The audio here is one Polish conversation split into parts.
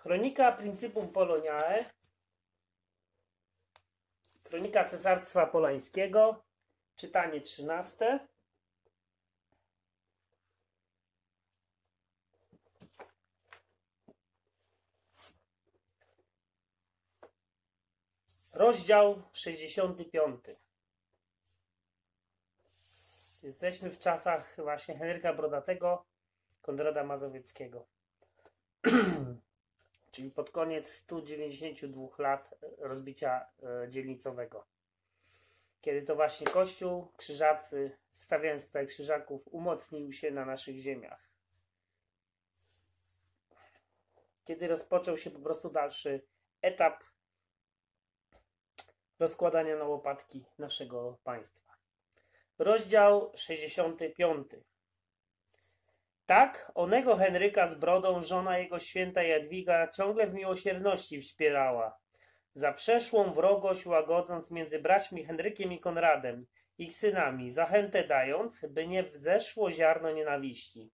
Kronika Principum Poloniae, Kronika Cesarstwa Polańskiego, czytanie 13. Rozdział 65. Jesteśmy w czasach właśnie Henryka Brodatego, Konrada Mazowieckiego. Czyli pod koniec 192 lat rozbicia e, dzielnicowego. Kiedy to właśnie Kościół krzyżacy, wstawiając tutaj krzyżaków, umocnił się na naszych ziemiach. Kiedy rozpoczął się po prostu dalszy etap rozkładania na łopatki naszego państwa. Rozdział 65. Tak, onego Henryka z brodą żona jego święta Jadwiga ciągle w miłosierności wspierała. Za przeszłą wrogość łagodząc między braćmi Henrykiem i Konradem, ich synami, zachętę dając, by nie wzeszło ziarno nienawiści.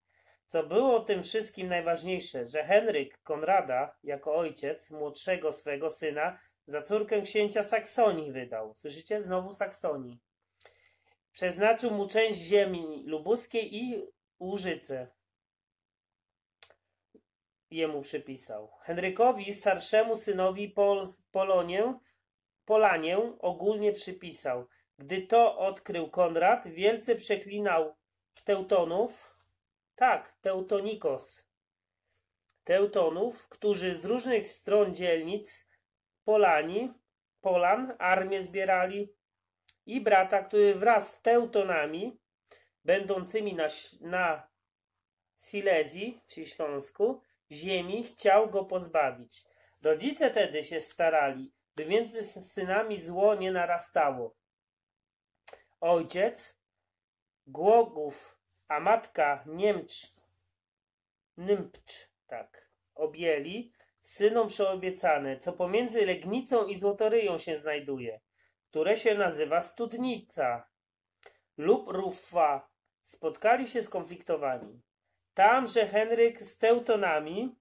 Co było tym wszystkim najważniejsze, że Henryk Konrada, jako ojciec młodszego swego syna, za córkę księcia Saksonii wydał. Słyszycie? Znowu Saksonii. Przeznaczył mu część ziemi lubuskiej i Łużyce. Jemu przypisał. Henrykowi, starszemu synowi Pol Polonię, Polanię ogólnie przypisał. Gdy to odkrył Konrad, wielce przeklinał Teutonów, tak, Teutonikos, Teutonów, którzy z różnych stron dzielnic Polani, Polan armię zbierali i brata, który wraz z Teutonami, będącymi na, na Silezji, czyli Śląsku, ziemi, chciał go pozbawić. Rodzice tedy się starali, by między synami zło nie narastało. Ojciec Głogów, a matka Niemcz, Nympcz, tak, objęli, synom przeobiecane, co pomiędzy Legnicą i Złotoryją się znajduje, które się nazywa Studnica lub Ruffa, spotkali się skonfliktowani. Tam, że Henryk z Teutonami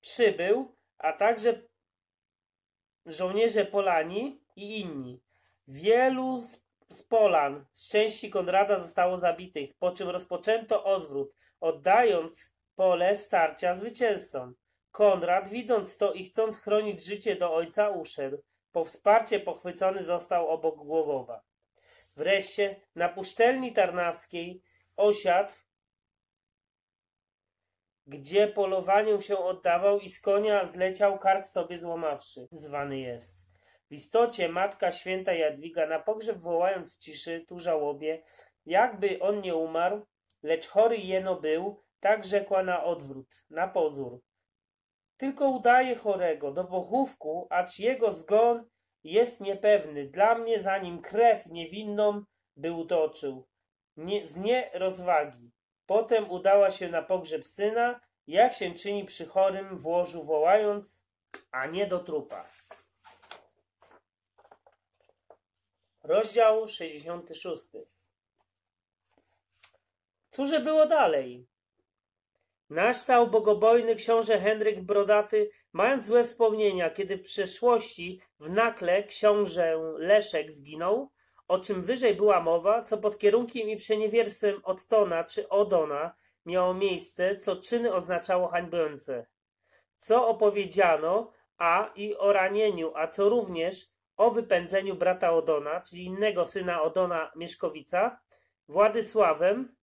przybył, a także żołnierze Polani i inni. Wielu z Polan z części Konrada zostało zabitych, po czym rozpoczęto odwrót, oddając pole starcia zwycięzcom. Konrad, widząc to i chcąc chronić życie do ojca, uszedł. Po wsparcie pochwycony został obok Głogowa. Wreszcie na pusztelni tarnawskiej osiadł, gdzie polowaniu się oddawał i z konia zleciał kark sobie złamawszy, zwany jest. W istocie matka święta Jadwiga na pogrzeb wołając w ciszy tu żałobie, jakby on nie umarł, lecz chory jeno był, tak rzekła na odwrót, na pozór. Tylko udaje chorego do pochówku, acz jego zgon jest niepewny. Dla mnie zanim krew niewinną by utoczył. Nie, z nierozwagi. Potem udała się na pogrzeb syna, jak się czyni przy chorym w łożu wołając, a nie do trupa. Rozdział 66. Cóże było dalej? Nastał bogobojny książę Henryk Brodaty, mając złe wspomnienia, kiedy w przeszłości w nakle książę Leszek zginął, o czym wyżej była mowa, co pod kierunkiem i przeniewierstwem Ottona czy Odona miało miejsce, co czyny oznaczało hańbiące. Co opowiedziano, a i o ranieniu, a co również o wypędzeniu brata Odona, czyli innego syna Odona Mieszkowica, Władysławem,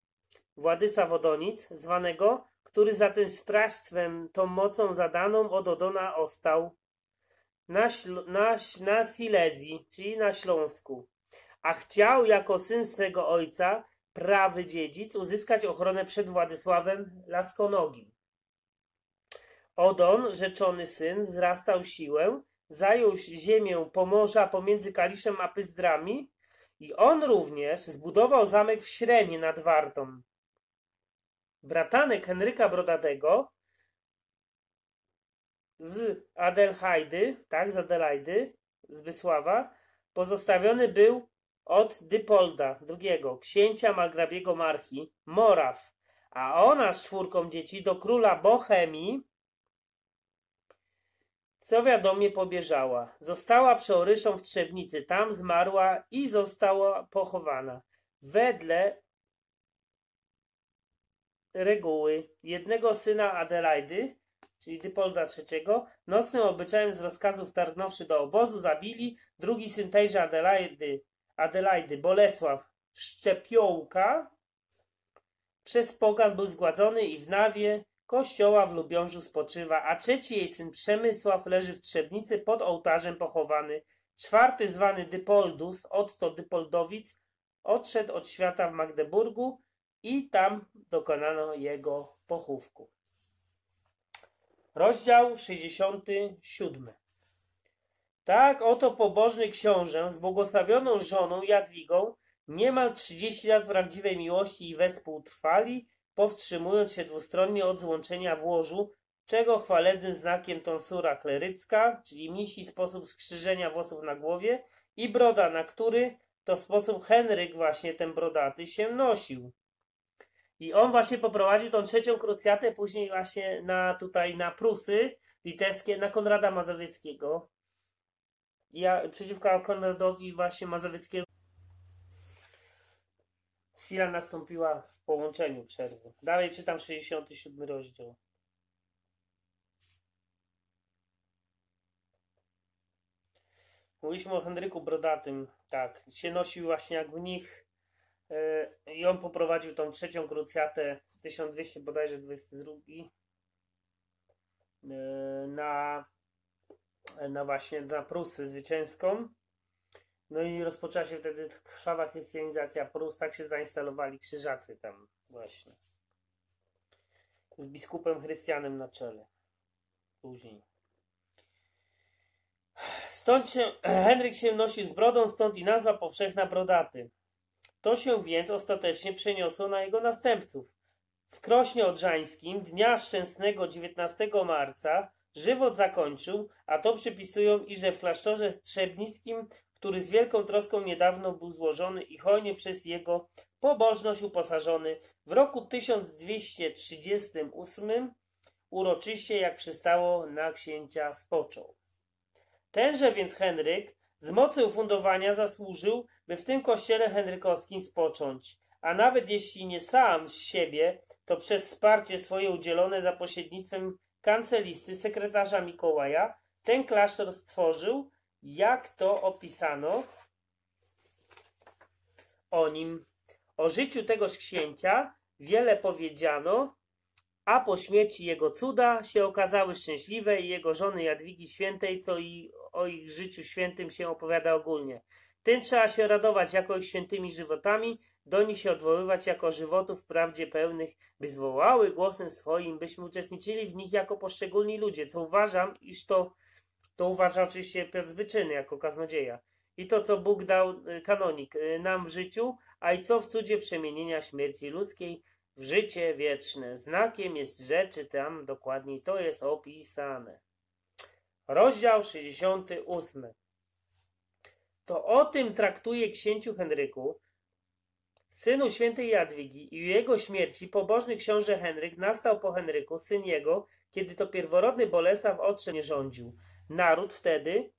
Władysław Odonic, zwanego, który za tym sprawstwem, tą mocą zadaną od Odona ostał na, na, na Silezji, czyli na Śląsku, a chciał jako syn swego ojca, prawy dziedzic, uzyskać ochronę przed Władysławem Laskonogim. Odon, rzeczony syn, wzrastał siłę, zajął ziemię Pomorza pomiędzy Kaliszem a Pyzdrami i on również zbudował zamek w Śremie nad Wartą. Bratanek Henryka Brodadego z Adelhajdy, tak, z Adelaidy, z Wysława, pozostawiony był od Dypolda II, księcia margrabiego Marchi, Moraw, a ona z czwórką dzieci do króla Bohemii co wiadomie pobieżała. Została przeoryszą w Trzebnicy, tam zmarła i została pochowana. Wedle reguły jednego syna Adelaidy, czyli Dypolda III, nocnym obyczajem z rozkazów targnąwszy do obozu, zabili. Drugi syn tejże Adelaidy, Adelaidy Bolesław Szczepiołka, przez pogan był zgładzony i w nawie kościoła w Lubiążu spoczywa, a trzeci jej syn Przemysław leży w Trzebnicy pod ołtarzem pochowany. Czwarty zwany Dypoldus, Otto Dypoldowic, odszedł od świata w Magdeburgu i tam dokonano jego pochówku. Rozdział 67 Tak oto pobożny książę z błogosławioną żoną Jadwigą niemal 30 lat prawdziwej miłości i wespół trwali, powstrzymując się dwustronnie od złączenia w łożu, czego chwalebnym znakiem tonsura klerycka, czyli misi sposób skrzyżenia włosów na głowie i broda, na który to sposób Henryk właśnie ten brodaty się nosił. I on właśnie poprowadził tą trzecią krucjatę, później właśnie na tutaj na Prusy litewskie, na Konrada Mazowieckiego. Ja przeciwko Konradowi właśnie Mazowieckiego. Chwila nastąpiła w połączeniu przerwy. Dalej czytam 67 rozdział. Mówiliśmy o Henryku Brodatym. Tak, się nosił właśnie jak mnich yy, i on poprowadził tą trzecią krucjatę 1200 bodajże 22 yy, na, na właśnie na Prusy zwycięską. No i rozpoczęła się wtedy krwawa chrystianizacja Prus, tak się zainstalowali krzyżacy tam właśnie. Z biskupem Chrystianem na czele. Później. Stąd się, Henryk się nosił z brodą, stąd i nazwa powszechna brodaty. To się więc ostatecznie przeniosło na jego następców. W Krośnie Odrzańskim dnia szczęsnego 19 marca żywot zakończył, a to przypisują i że w klasztorze trzebnickim który z wielką troską niedawno był złożony i hojnie przez jego pobożność uposażony, w roku 1238 uroczyście, jak przystało na księcia, spoczął. Tenże więc Henryk z mocy ufundowania zasłużył, by w tym kościele henrykowskim spocząć, a nawet jeśli nie sam z siebie, to przez wsparcie swoje udzielone za pośrednictwem kancelisty sekretarza Mikołaja, ten klasztor stworzył, jak to opisano o nim. O życiu tegoż księcia wiele powiedziano, a po śmierci jego cuda się okazały szczęśliwe i jego żony Jadwigi Świętej, co i o ich życiu świętym się opowiada ogólnie. Tym trzeba się radować jako ich świętymi żywotami, do nich się odwoływać jako żywotów wprawdzie pełnych, by zwołały głosem swoim, byśmy uczestniczyli w nich jako poszczególni ludzie, co uważam, iż to to uważa oczywiście Piotr Zbyczyny jako kaznodzieja. I to, co Bóg dał y, kanonik y, nam w życiu, a i co w cudzie przemienienia śmierci ludzkiej w życie wieczne. Znakiem jest rzeczy tam dokładniej to jest opisane. Rozdział 68. To o tym traktuje księciu Henryku, synu świętej Jadwigi i jego śmierci pobożny książę Henryk nastał po Henryku, syn jego, kiedy to pierworodny Bolesław odszedł nie rządził. Naród wtedy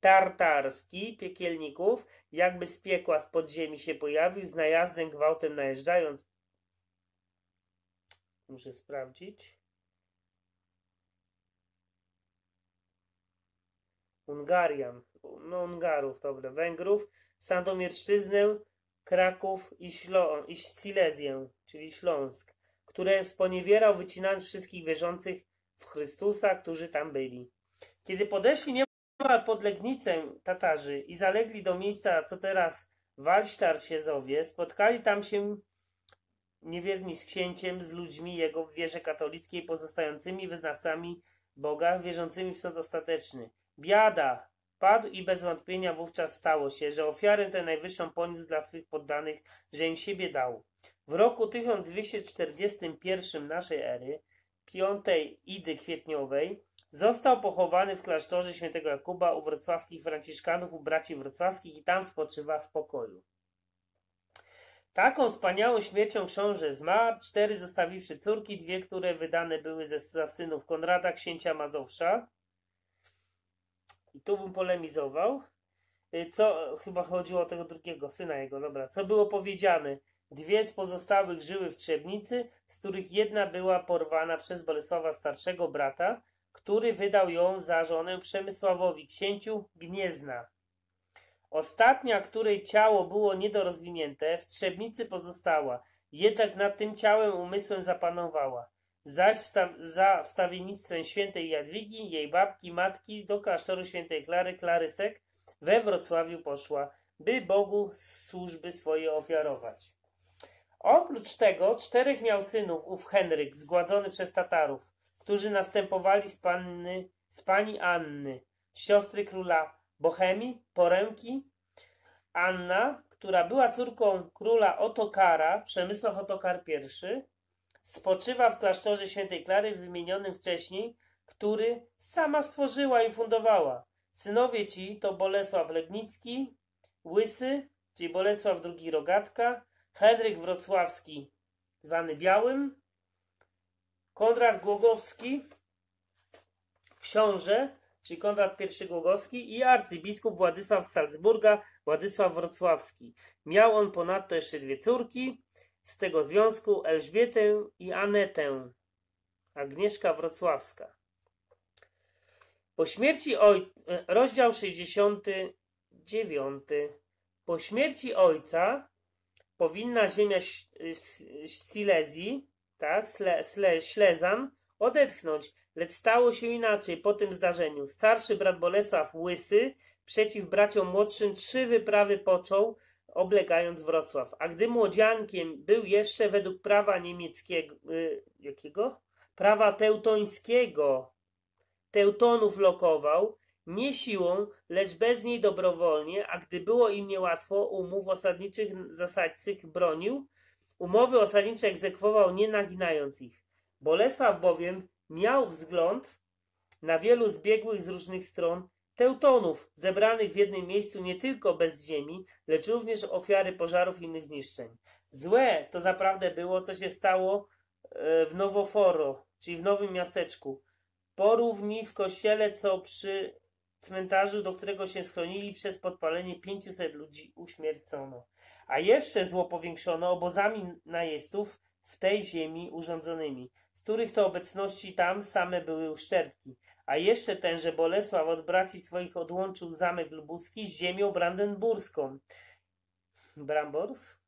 tartarski piekielników jakby z piekła z podziemi się pojawił, z najazdem gwałtem najeżdżając. Muszę sprawdzić. Ungarian, no Ungarów, dobra, Węgrów, Sandomierszczyznę, Kraków i, Ślo i Silezję, czyli Śląsk, które sponiewierał wycinając wszystkich wierzących w Chrystusa, którzy tam byli. Kiedy podeszli niemal pod Legnicę Tatarzy i zalegli do miejsca, co teraz Walsztar Siezowie, spotkali tam się niewierni z księciem, z ludźmi jego w wierze katolickiej, pozostającymi wyznawcami Boga, wierzącymi w sąd ostateczny. Biada! Padł i bez wątpienia wówczas stało się, że ofiarę tę najwyższą poniósł dla swych poddanych, że im siebie dał. W roku 1241 naszej ery, piątej Idy Kwietniowej, Został pochowany w klasztorze świętego Jakuba u wrocławskich franciszkanów, u braci wrocławskich i tam spoczywa w pokoju. Taką wspaniałą śmiercią książę zmarł, cztery zostawiwszy córki, dwie, które wydane były ze, za synów Konrada, księcia Mazowsza. I tu bym polemizował. Y, Co, chyba chodziło o tego drugiego, syna jego, dobra. Co było powiedziane? Dwie z pozostałych żyły w Trzebnicy, z których jedna była porwana przez Bolesława starszego brata, który wydał ją za żonę Przemysławowi, księciu Gniezna. Ostatnia, której ciało było niedorozwinięte, w Trzebnicy pozostała, jednak nad tym ciałem umysłem zapanowała. Zaś wsta za wstawiennictwem świętej Jadwigi, jej babki, matki, do klasztoru świętej Klary, Klarysek, we Wrocławiu poszła, by Bogu służby swoje ofiarować. Oprócz tego czterech miał synów ów Henryk, zgładzony przez Tatarów, którzy następowali z, panny, z pani Anny, siostry króla Bohemii, Poremki, Anna, która była córką króla Otokara, Przemysław Otokar I, spoczywa w klasztorze świętej Klary wymienionym wcześniej, który sama stworzyła i fundowała. Synowie ci to Bolesław Legnicki, Łysy, czyli Bolesław II Rogatka, Henryk Wrocławski, zwany Białym, Konrad Głogowski, książę, czyli Konrad I Głogowski i arcybiskup Władysław z Salzburga, Władysław Wrocławski. Miał on ponadto jeszcze dwie córki, z tego związku Elżbietę i Anetę, Agnieszka Wrocławska. Po śmierci oj... rozdział 69. Po śmierci ojca powinna ziemia Silezji, tak, Sle, Sle, Ślezan, odetchnąć, lecz stało się inaczej po tym zdarzeniu. Starszy brat Bolesław Łysy przeciw braciom młodszym trzy wyprawy począł, oblegając Wrocław. A gdy młodziankiem był jeszcze według prawa niemieckiego, y, jakiego? Prawa teutońskiego, Teutonów lokował, nie siłą, lecz bez niej dobrowolnie, a gdy było im niełatwo, umów osadniczych zasadcych bronił, umowy osadnicze egzekwował, nie naginając ich. Bolesław bowiem miał wzgląd na wielu zbiegłych z różnych stron Teutonów, zebranych w jednym miejscu nie tylko bez ziemi, lecz również ofiary pożarów i innych zniszczeń. Złe to zaprawdę było, co się stało e, w Nowoforo, czyli w nowym miasteczku. Porówni w kościele, co przy cmentarzu, do którego się schronili przez podpalenie 500 ludzi uśmiercono. A jeszcze zło powiększono obozami najeźdźców w tej ziemi urządzonymi, z których to obecności tam same były uszczerbki. A jeszcze tenże Bolesław od braci swoich odłączył zamek lubuski z ziemią brandenburską. Brambors?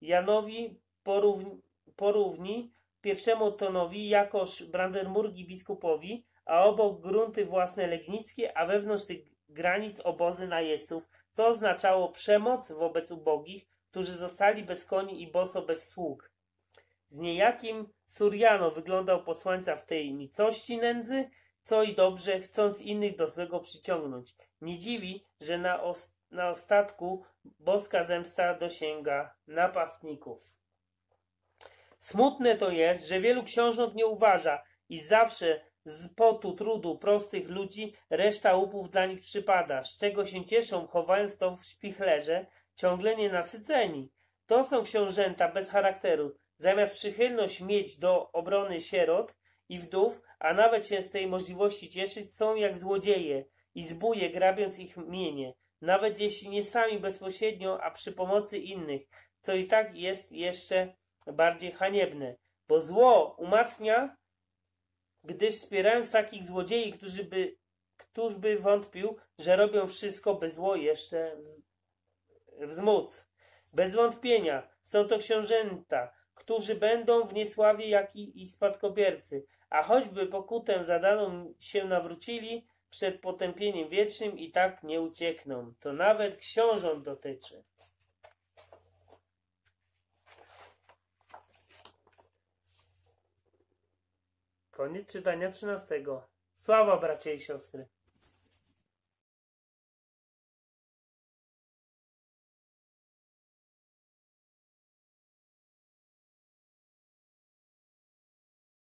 Janowi porówni, porówni pierwszemu tonowi jakoż Brandenburgi biskupowi, a obok grunty własne legnickie, a wewnątrz tych granic obozy najeźdźców, co oznaczało przemoc wobec ubogich, którzy zostali bez koni i boso bez sług. Z niejakim Suriano wyglądał posłańca w tej nicości nędzy, co i dobrze, chcąc innych do złego przyciągnąć. Nie dziwi, że na, os na ostatku boska zemsta dosięga napastników. Smutne to jest, że wielu książąt nie uważa, iż zawsze z potu trudu prostych ludzi reszta łupów dla nich przypada, z czego się cieszą, chowając to w śpichlerze, ciągle nienasyceni. To są książęta bez charakteru, zamiast przychylność mieć do obrony sierot i wdów, a nawet się z tej możliwości cieszyć, są jak złodzieje i zbóje, grabiąc ich mienie, nawet jeśli nie sami bezpośrednio, a przy pomocy innych, co i tak jest jeszcze bardziej haniebne, bo zło umacnia, gdyż wspierając takich złodziei, którzy by, któż by wątpił, że robią wszystko, by zło jeszcze wz, wzmóc. Bez wątpienia są to książęta, którzy będą w niesławie jak i, i spadkobiercy, a choćby pokutę zadaną się nawrócili przed potępieniem wiecznym i tak nie uciekną. To nawet książąt dotyczy. Koniec czytania 13. Sława bracia i siostry.